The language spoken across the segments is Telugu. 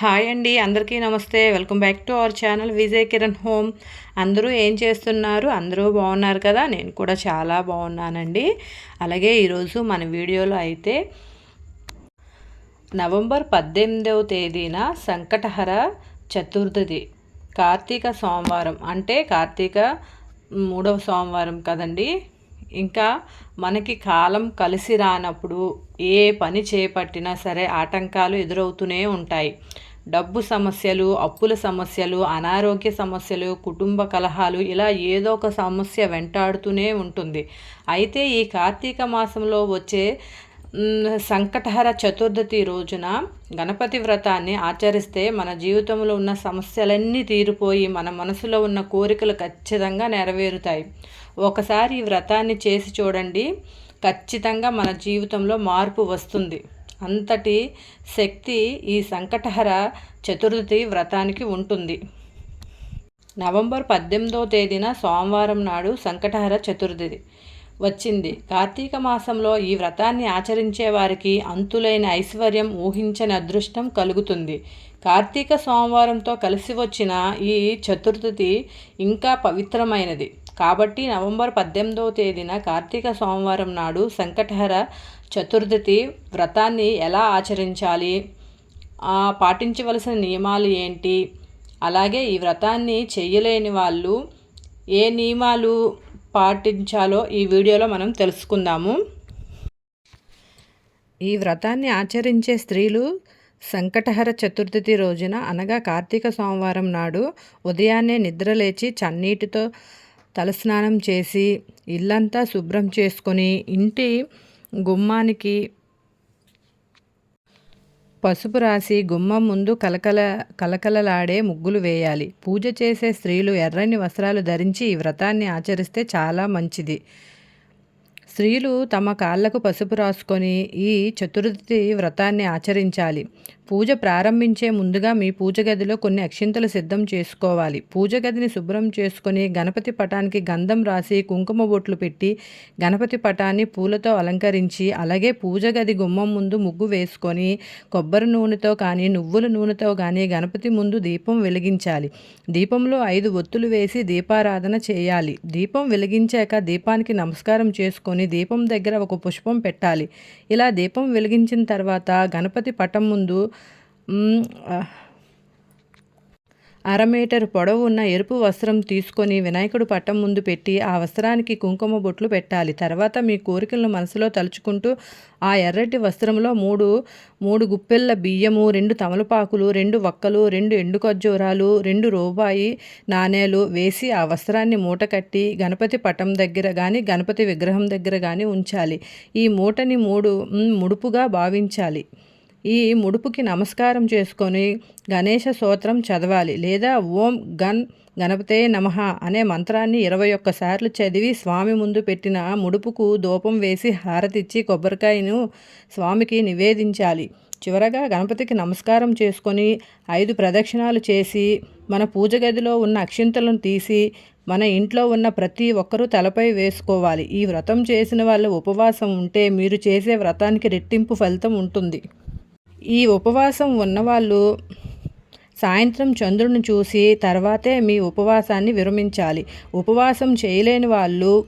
హాయ్ అండి అందరికీ నమస్తే. Welcome back to our channel Vijay Kiran home. అందరూ ఏం చేస్తున్నారు? అందరూ బాగున్నారు కదా? నేను కూడా చాలా బాగున్నానండి. అలాగే ఈరోజు మన వీడియోలో అయితే నవంబర్ పద్దెనిమిదవ తేదీన సంకటహర చతుర్థది కార్తీక సోమవారం. అంటే కార్తీక మూడవ సోమవారం కదండి. ఇంకా మనకి కాలం కలిసి రానప్పుడు ఏ పని చేపట్టినా సరే ఆటంకాలు ఎదురవుతూనే ఉంటాయి. డబ్బు సమస్యలు అప్పుల సమస్యలు అనారోగ్య సమస్యలు కుటుంబ కలహాలు ఇలా ఏదో ఒక సమస్య వెంటాడుతూనే ఉంటుంది. అయితే ఈ కార్తీక మాసంలో వచ్చే సంకటహర చతుర్దశి రోజున గణపతి వ్రతాన్ని ఆచరిస్తే మన జీవితంలో ఉన్న సమస్యలన్నీ తీరిపోయి మన మనసులో ఉన్న కోరికలు ఖచ్చితంగా నెరవేరుతాయి. ఒకసారి ఈ వ్రతాన్ని చేసి చూడండి. ఖచ్చితంగా మన జీవితంలో మార్పు వస్తుంది. అంతటి శక్తి ఈ సంకటహర చతుర్థి వ్రతానికి ఉంటుంది. నవంబర్ పద్దెనిమిదో తేదీన సోమవారం నాడు సంకటహర చతుర్థి వచ్చింది. కార్తీక మాసంలో ఈ వ్రతాన్ని ఆచరించే వారికి అంతులైన ఐశ్వర్యం ఊహించని అదృష్టం కలుగుతుంది. కార్తీక సోమవారంతో కలిసి వచ్చిన ఈ చతుర్థి ఇంకా పవిత్రమైనది. కాబట్టి నవంబర్ పద్దెనిమిదవ తేదీన కార్తీక సోమవారం నాడు సంకటహర చతుర్థి వ్రతాన్ని ఎలా ఆచరించాలి? పాటించవలసిన నియమాలు ఏంటి? అలాగే ఈ వ్రతాన్ని చేయలేని వాళ్ళు ఏ నియమాలు పాటించాలో ఈ వీడియోలో మనం తెలుసుకుందాము. ఈ వ్రతాన్ని ఆచరించే స్త్రీలు సంకటహర చతుర్థి రోజున అనగా కార్తీక సోమవారం నాడు ఉదయాన్నే నిద్రలేచి చన్నీటితో తలస్నానం చేసి ఇల్లంతా శుభ్రం చేసుకొని ఇంటి గుమ్మానికి పసుపు రాసి గుమ్మం ముందు కలకల కలకలలాడే ముగ్గులు వేయాలి. పూజ చేసే స్త్రీలు ఎర్రని వస్త్రాలు ధరించి ఈ వ్రతాన్ని ఆచరిస్తే చాలా మంచిది. స్త్రీలు తమ కాళ్ళకు పసుపు రాసుకొని ఈ చతుర్థి వ్రతాన్ని ఆచరించాలి. పూజ ప్రారంభించే ముందుగా మీ పూజ గదిలో కొన్ని అక్షింతలు సిద్ధం చేసుకోవాలి. పూజ గదిని శుభ్రం చేసుకొని గణపతి పటానికి గంధం రాసి కుంకుమ బొట్లు పెట్టి గణపతి పటాన్ని పూలతో అలంకరించి అలాగే పూజ గది గుమ్మం ముందు ముగ్గు వేసుకొని కొబ్బరి నూనెతో కానీ నువ్వుల నూనెతో కానీ గణపతి ముందు దీపం వెలిగించాలి. దీపంలో ఐదు ఒత్తులు వేసి దీపారాధన చేయాలి. దీపం వెలిగించాక దీపానికి నమస్కారం చేసుకొని దీపం దగ్గర ఒక పుష్పం పెట్టాలి. ఇలా దీపం వెలిగించిన తర్వాత గణపతి పటం ముందు అర మీటర్ పొడవు ఉన్న ఎరుపు వస్త్రం తీసుకొని వినాయకుడు పట్టం ముందు పెట్టి ఆ వస్త్రానికి కుంకుమ బొట్లు పెట్టాలి. తర్వాత మీ కోరికలను మనసులో తలుచుకుంటూ ఆ ఎర్రటి వస్త్రంలో మూడు మూడు గుప్పెళ్ళ బియ్యము రెండు తమలపాకులు రెండు వక్కలు రెండు ఎండు ఖర్జూరాలు రెండు రూపాయి నాణేలు వేసి ఆ వస్త్రాన్ని మూట కట్టి గణపతి పటం దగ్గర కానీ గణపతి విగ్రహం దగ్గర కానీ ఉంచాలి. ఈ మూటని మూడు ముడుపుగా భావించాలి. ఈ ముడుపుకి నమస్కారం చేసుకొని గణేష సూత్రం చదవాలి లేదా ఓం గన్ గణపతే నమ అనే మంత్రాన్ని ఇరవై ఒక్కసార్లు చదివి స్వామి ముందు పెట్టిన ముడుపుకు దూపం వేసి హారతిచ్చి కొబ్బరికాయను స్వామికి నివేదించాలి. చివరగా గణపతికి నమస్కారం చేసుకొని ఐదు ప్రదక్షిణాలు చేసి మన పూజ గదిలో ఉన్న అక్షింతలను తీసి మన ఇంట్లో ఉన్న ప్రతి ఒక్కరూ తలపై వేసుకోవాలి. ఈ వ్రతం చేసిన వాళ్ళు ఉపవాసం ఉంటే మీరు చేసే వ్రతానికి రెట్టింపు ఫలితం ఉంటుంది. ఈ ఉపవాసం ఉన్నవాళ్ళు సాయంత్రం చంద్రుని చూసి తర్వాతే మీ ఉపవాసాన్ని విరమించాలి. ఉపవాసం చేయలేని వాళ్ళు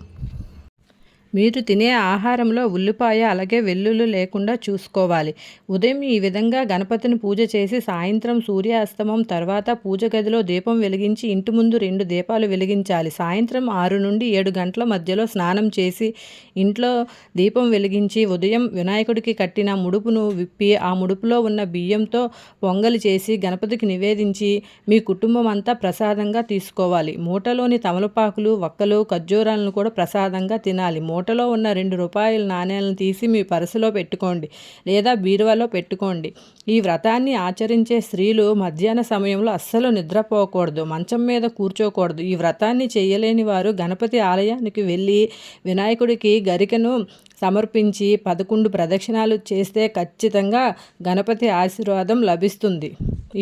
మీరు తినే ఆహారంలో ఉల్లిపాయ అలాగే వెల్లుల్లి లేకుండా చూసుకోవాలి. ఉదయం ఈ విధంగా గణపతిని పూజ చేసి సాయంత్రం సూర్యాస్తమం తర్వాత పూజ గదిలో దీపం వెలిగించి ఇంటి ముందు రెండు దీపాలు వెలిగించాలి. సాయంత్రం ఆరు నుండి ఏడు గంటల మధ్యలో స్నానం చేసి ఇంట్లో దీపం వెలిగించి ఉదయం వినాయకుడికి కట్టిన ముడుపును విప్పి ఆ ముడుపులో ఉన్న బియ్యంతో పొంగలి చేసి గణపతికి నివేదించి మీ కుటుంబం అంతా ప్రసాదంగా తీసుకోవాలి. మూటలోని తమలపాకులు వక్కలు ఖర్జూరాలను కూడా ప్రసాదంగా తినాలి. మూట మూటలో ఉన్న రెండు రూపాయల నాణ్యాలను తీసి మీ పరసులో పెట్టుకోండి లేదా బీరువాలో పెట్టుకోండి. ఈ వ్రతాన్ని ఆచరించే స్త్రీలు మధ్యాహ్న సమయంలో అస్సలు నిద్రపోకూడదు మంచం మీద కూర్చోకూడదు. ఈ వ్రతాన్ని చేయలేని వారు గణపతి ఆలయానికి వెళ్ళి వినాయకుడికి గరికను సమర్పించి పదకొండు ప్రదక్షిణాలు చేస్తే ఖచ్చితంగా గణపతి ఆశీర్వాదం లభిస్తుంది.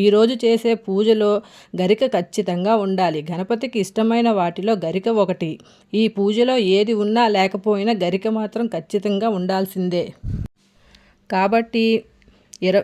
ఈరోజు చేసే పూజలో గరిక ఖచ్చితంగా ఉండాలి. గణపతికి ఇష్టమైన వాటిలో గరిక ఒకటి. ఈ పూజలో ఏది ఉన్నా లేకపోయినా గరిక మాత్రం ఖచ్చితంగా ఉండాల్సిందే. కాబట్టి ఇర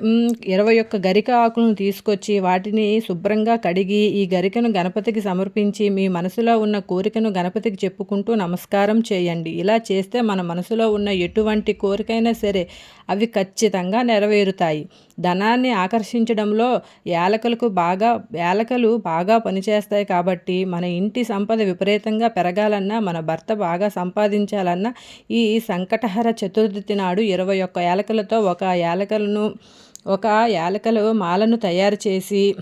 ఇరవై ఒక్క గరిక ఆకులను తీసుకొచ్చి వాటిని శుభ్రంగా కడిగి ఈ గరికను గణపతికి సమర్పించి మీ మనసులో ఉన్న కోరికను గణపతికి చెప్పుకుంటూ నమస్కారం చేయండి. ఇలా చేస్తే మన మనసులో ఉన్న ఎటువంటి కోరికైనా సరే అవి ఖచ్చితంగా నెరవేరుతాయి. ధనాన్ని ఆకర్షించడంలో యాలకులకు బాగా యాలకలు బాగా పనిచేస్తాయి కాబట్టి మన ఇంటి సంపద విపరీతంగా పెరగాలన్నా మన భర్త బాగా సంపాదించాలన్నా ఈ సంకటహర చతుర్థి నాడు ఇరవై ఒక్క యాలకలతో ఒక యాలకలను ఒక యాలకలు మాలను తయారు చేసి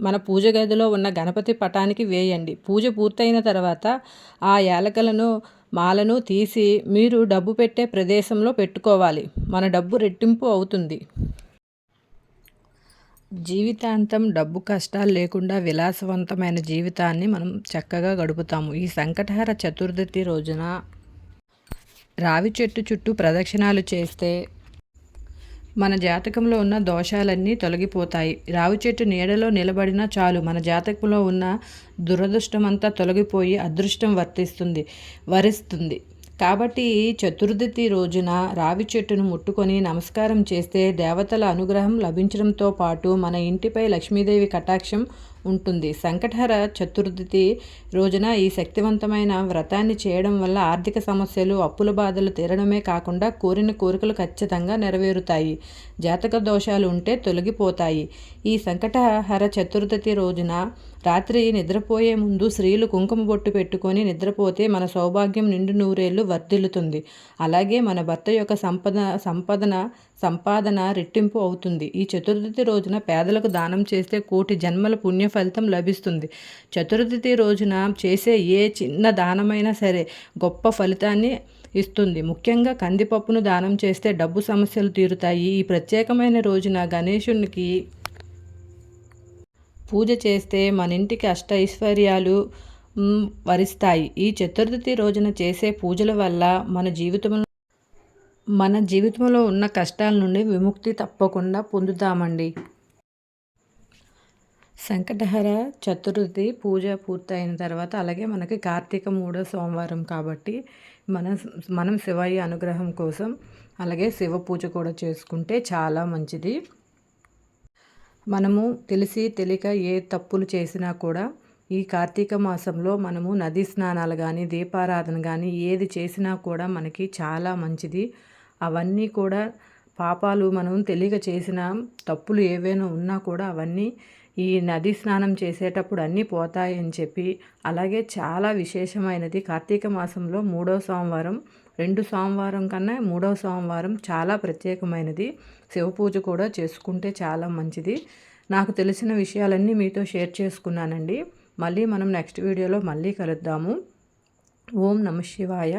మన పూజ గదిలో ఉన్న గణపతి పటానికి వేయండి. పూజ పూర్తయిన తర్వాత ఆ యాలకలను మాలను తీసి మీరు డబ్బు పెట్టే ప్రదేశంలో పెట్టుకోవాలి. మన డబ్బు రెట్టింపు అవుతుంది. జీవితాంతం డబ్బు కష్టాలు లేకుండా విలాసవంతమైన జీవితాన్ని మనం చక్కగా గడుపుతాము. ఈ సంకటహర చతుర్థి రోజున రావి చెట్టు చుట్టూ ప్రదక్షిణాలు చేస్తే మన జాతకంలో ఉన్న దోషాలన్నీ తొలగిపోతాయి. రావి చెట్టు నీడలో నిలబడినా చాలు. మన జాతకంలో ఉన్న దురదృష్టమంతా తొలగిపోయి అదృష్టం వర్తిస్తుంది వరిస్తుంది. కాబట్టి ఈ రోజున రావి చెట్టును ముట్టుకొని నమస్కారం చేస్తే దేవతల అనుగ్రహం లభించడంతో పాటు మన ఇంటిపై లక్ష్మీదేవి కటాక్షం ఉంటుంది. సంకటహర చతుర్థి రోజున ఈ శక్తివంతమైన వ్రతాన్ని చేయడం వల్ల ఆర్థిక సమస్యలు అప్పుల బాధలు తీరడమే కాకుండా కోరిన కోరికలు ఖచ్చితంగా నెరవేరుతాయి. జాతక దోషాలు ఉంటే తొలగిపోతాయి. ఈ సంకటహర చతుర్థి రోజున రాత్రి నిద్రపోయే ముందు స్త్రీలు కుంకుమ బొట్టు పెట్టుకొని నిద్రపోతే మన సౌభాగ్యం నిండు నూరేళ్ళు వర్ధిల్లుతుంది. అలాగే మన భర్త యొక్క సంపద సంపదన సంపాదన రెట్టింపు అవుతుంది. ఈ చతుర్థి రోజున పేదలకు దానం చేస్తే కోటి జన్మల పుణ్య ఫలితం లభిస్తుంది. చతుర్థి రోజున చేసే ఏ చిన్న దానమైనా సరే గొప్ప ఫలితాన్ని ఇస్తుంది. ముఖ్యంగా కందిపప్పును దానం చేస్తే డబ్బు సమస్యలు తీరుతాయి. ఈ ప్రత్యేకమైన రోజున గణేశునికి పూజ చేస్తే మన ఇంటికి అష్ట ఐశ్వర్యాలు వరిస్తాయి. ఈ చతుర్థి రోజున చేసే పూజల వల్ల మన జీవితంలో మన జీవితంలో ఉన్న కష్టాల నుండి విముక్తి తప్పకుండా పొందుతామండి. సంకటహర చతుర్థి పూజ పూర్తయిన తర్వాత అలాగే మనకి కార్తీక మూడో సోమవారం కాబట్టి మన మనం శివయ్య అనుగ్రహం కోసం అలాగే శివ పూజ కూడా చేసుకుంటే చాలా మంచిది. మనము తెలిసి తెలియక ఏ తప్పులు చేసినా కూడా ఈ కార్తీక మాసంలో మనము నదీ స్నానాలు కానీ దీపారాధన కానీ ఏది చేసినా కూడా మనకి చాలా మంచిది. అవన్నీ కూడా పాపాలు మనం తెలియక చేసిన తప్పులు ఏవైనా ఉన్నా కూడా అవన్నీ ఈ నది స్నానం చేసేటప్పుడు అన్నీ పోతాయని చెప్పి అలాగే చాలా విశేషమైనది. కార్తీక మాసంలో మూడో సోమవారం రెండు సోమవారం కన్నా మూడో సోమవారం చాలా ప్రత్యేకమైనది. శివ పూజ కూడా చేసుకుంటే చాలా మంచిది. నాకు తెలిసిన విషయాలన్నీ మీతో షేర్ చేసుకున్నానండి. మళ్ళీ మనం నెక్స్ట్ వీడియోలో మళ్ళీ కలుద్దాము. ఓం నమ శివాయ.